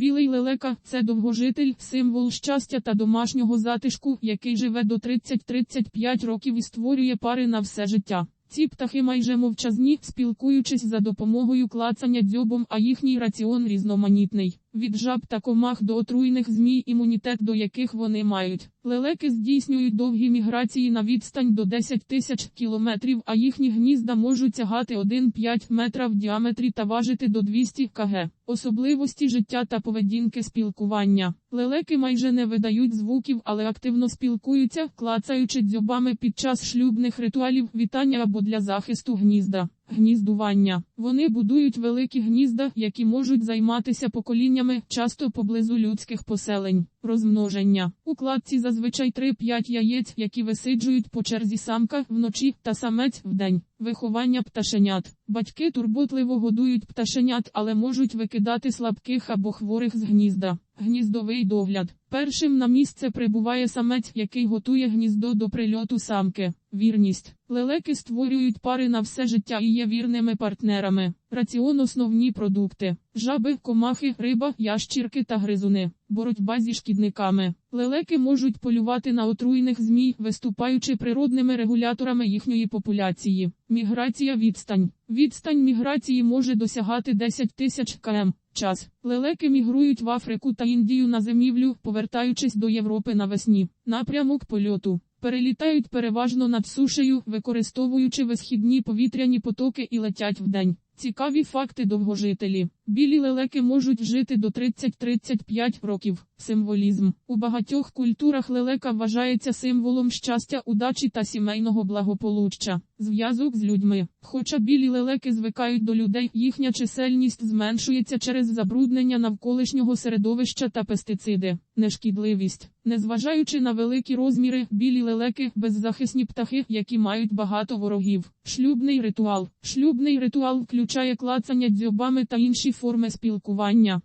Білий лелека це довгожитель, символ щастя та домашнього затишку, який живе до 30-35 років і створює пари на все життя. Ці птахи майже мовчазні, спілкуючись за допомогою клацання дзьобом, а їхній раціон різноманітний. Від жаб та комах до отруйних змій, імунітет до яких вони мають. Лелеки здійснюють довгі міграції на відстань до 10 тисяч кілометрів, а їхні гнізда можуть тягати 1,5 метра в діаметрі та важити до 200 кг. Особливості життя та поведінки спілкування. Лелеки майже не видають звуків, але активно спілкуються, клацаючи дзьобами під час шлюбних ритуалів, вітання або для захисту гнізда. Гніздування. Вони будують великі гнізда, які можуть займатися поколіннями, часто поблизу людських поселень. Розмноження. У кладці зазвичай 3-5 яєць, які висиджують по черзі самка вночі та самець вдень. Виховання пташенят. Батьки турботливо годують пташенят, але можуть викидати слабких або хворих з гнізда. Гніздовий догляд. Першим на місце прибуває самець, який готує гніздо до прильоту самки. Вірність. Лелеки створюють пари на все життя і є вірними партнерами. Раціон основні продукти. Жаби, комахи, риба, ящірки та гризуни. Боротьба зі шкідниками. Лелеки можуть полювати на отруйних змій, виступаючи природними регуляторами їхньої популяції. Міграція відстань. Відстань міграції може досягати 10 тисяч км. Час. Лелеки мігрують в Африку та Індію на зимівлю, повертаючись до Європи навесні. Напрямок польоту. Перелітають переважно над сушею, використовуючи висхідні повітряні потоки і летять вдень. Цікаві факти довгожителі. Білі лелеки можуть жити до 30-35 років. Символізм. У багатьох культурах лелека вважається символом щастя, удачі та сімейного благополуччя. Зв'язок з людьми. Хоча білі лелеки звикають до людей, їхня чисельність зменшується через забруднення навколишнього середовища та пестициди. Нешкідливість. Незважаючи на великі розміри, білі лелеки беззахисні птахи, які мають багато ворогів. Шлюбний ритуал. Шлюбний ритуал включає клацання дзьобами та інші форми спілкування.